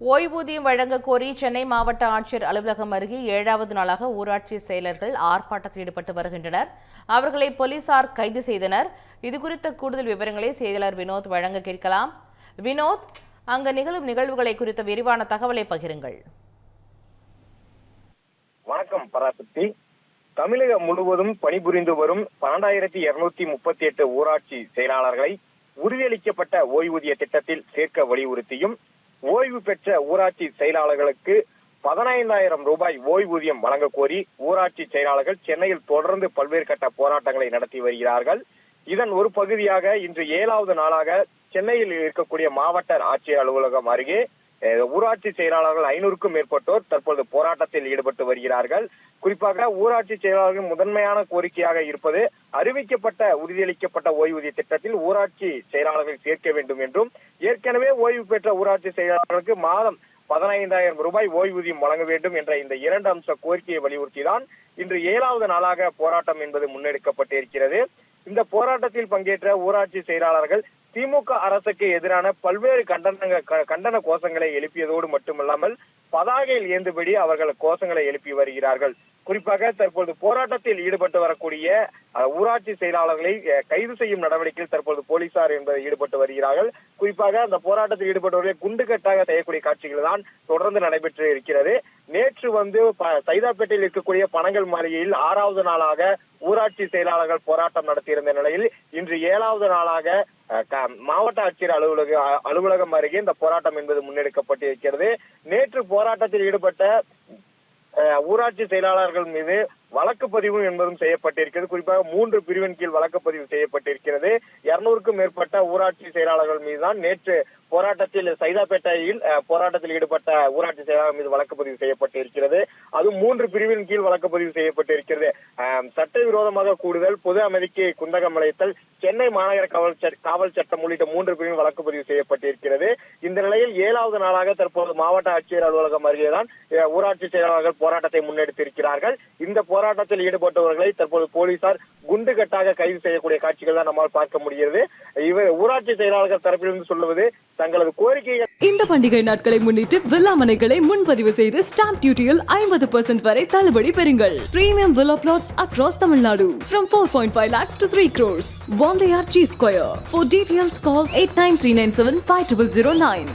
ஓய்வூதியம் வழங்க கோரி சென்னை மாவட்ட ஆட்சியர் அலுவலகம் அருகே ஏழாவது நாளாக ஊராட்சி செயலர்கள் ஆர்ப்பாட்டத்தில் ஈடுபட்டு வருகின்றனர். அவர்களை போலீசார் கைது செய்தனர். இதுகுறித்த கூடுதல் விவரங்களை செய்தியாளர் வினோத் வழங்க கேட்கலாம். வினோத் அங்கு நிகழும் நிகழ்வுகளை குறித்த விரிவான தகவலை பகிருங்கள். வணக்கம் பராசக்தி. தமிழகம் முழுவதும் பணிபுரிந்து வரும் பன்னெண்டாயிரத்தி இருநூத்தி முப்பத்தி எட்டு ஊராட்சி செயலாளர்களை உறுதியளிக்கப்பட்ட ஓய்வூதிய திட்டத்தில் சேர்க்க வலியுறுத்தியும் ஓய்வு பெற்ற ஊராட்சி செயலாளர்களுக்கு பதினைந்தாயிரம் ரூபாய் ஓய்வூதியம் வழங்க கோரி ஊராட்சி செயலாளர்கள் சென்னையில் தொடர்ந்து பல்வேறு கட்ட போராட்டங்களை நடத்தி வருகிறார்கள். இதன் ஒரு பகுதியாக இன்று ஏழாவது நாளாக சென்னையில் இருக்கக்கூடிய மாவட்ட ஆட்சியர் அலுவலகம் அருகே ஊராட்சி செயலாளர்கள் ஐநூறுக்கும் மேற்பட்டோர் தற்போது போராட்டத்தில் ஈடுபட்டு வருகிறார்கள். குறிப்பாக ஊராட்சி செயலாளர்கள் முதன்மையான கோரிக்கையாக இருப்பது அறிவிக்கப்பட்ட உறுதியளிக்கப்பட்ட ஓய்வூதிய திட்டத்தில் ஊராட்சி செயலாளர்கள் சேர்க்க வேண்டும் என்றும் ஏற்கனவே ஓய்வு பெற்ற ஊராட்சி செயலாளர்களுக்கு மாதம் பதினைந்தாயிரம் ரூபாய் ஓய்வூதியம் வழங்க வேண்டும் என்ற இந்த இரண்டு அம்ச கோரிக்கையை வலியுறுத்தி தான் இன்று ஏழாவது நாளாக போராட்டம் என்பது முன்னெடுக்கப்பட்டிருக்கிறது. இந்த போராட்டத்தில் பங்கேற்ற ஊராட்சி செயலாளர்கள் திமுக அரசுக்கு எதிரான பல்வேறு கண்டன கண்டன கோஷங்களை எழுப்பியதோடு மட்டுமல்லாமல் பதாகையில் ஏந்துபடி அவர்கள் கோஷங்களை எழுப்பி வருகிறார்கள். குறிப்பாக தற்போது போராட்டத்தில் ஈடுபட்டு வரக்கூடிய ஊராட்சி செயலாளர்களை கைது செய்யும் நடவடிக்கையில் தற்போது போலீசார் என்பதை ஈடுபட்டு வருகிறார்கள். குறிப்பாக அந்த போராட்டத்தில் ஈடுபட்டவர்களை குண்டுகட்டாக செய்யக்கூடிய காட்சிகள் தான் தொடர்ந்து நடைபெற்று இருக்கிறது. நேற்று வந்து ப- சைதாப்பேட்டையில் இருக்கக்கூடிய பனங்கல் மாளிகையில் ஆறாவது நாளாக ஊராட்சி செயலாளர்கள் போராட்டம் நடத்தியிருந்த நிலையில் இன்று ஏழாவது நாளாக மாவட்ட ஆட்சியர் அலுவலக அலுவலகம் அருகே இந்த போராட்டம் என்பது முன்னெடுக்கப்பட்டிருக்கிறது நேற்று போராட்டத்தில் ஈடுபட்ட ஊராட்சி செயலாளர்கள் மீது வழக்கு பதிவு என்பதும் செய்யப்பட்டிருக்கிறது. குறிப்பாக மூன்று பிரிவின் கீழ் வழக்கு பதிவு செய்யப்பட்டிருக்கிறது. இருநூறுக்கும் மேற்பட்ட ஊராட்சி செயலாளர்கள் மீதுதான் நேற்று போராட்டத்தில் சைதாப்பேட்டையில் போராட்டத்தில் ஈடுபட்ட ஊராட்சி செயலாளர் மீது வழக்கு பதிவு செய்யப்பட்டிருக்கிறது. அதுவும் மூன்று பிரிவின் கீழ் வழக்கு பதிவு செய்யப்பட்டிருக்கிறது. சட்டவிரோதமாக கூடுதல் பொது அமைதிக்கு குந்தகம் அளித்தல் சென்னை மாநகர காவல் காவல் சட்டம் உள்ளிட்ட மூன்று பிரிவின் வழக்கு பதிவு செய்யப்பட்டிருக்கிறது. ஏழாவது நாளாக தற்போது மாவட்ட ஆட்சியர் அலுவலகம் அருகேதான் ஊராட்சி செயலாளர்கள் போராட்டத்தை முன்னெடுத்திருக்கிறார்கள். இந்த போராட்டத்தில் ஈடுபட்டவர்களை தற்போது போலீசார் குண்டுகட்டாக கைது செய்யக்கூடிய காட்சிகள் தான் நம்மால் பார்க்க முடிகிறது. இவர் ஊராட்சி செயலாளர்கள் தரப்பிலிருந்து சொல்லுவது தங்களது கோரிக்கைகள். இந்த பண்டிகை நாட்களை முன்னிட்டு வில்லா மனைகளை முன்பதிவு செய்து ஸ்டாம்ப் டியூட்டியில் ஐம்பது பர்சன்ட் வரை தள்ளுபடி பெறுங்கள். Premium villa flats across Tamil Nadu from four point five lakhs to three crores வாந்தையார் G square for details call eight nine three nine seven five triple zero nine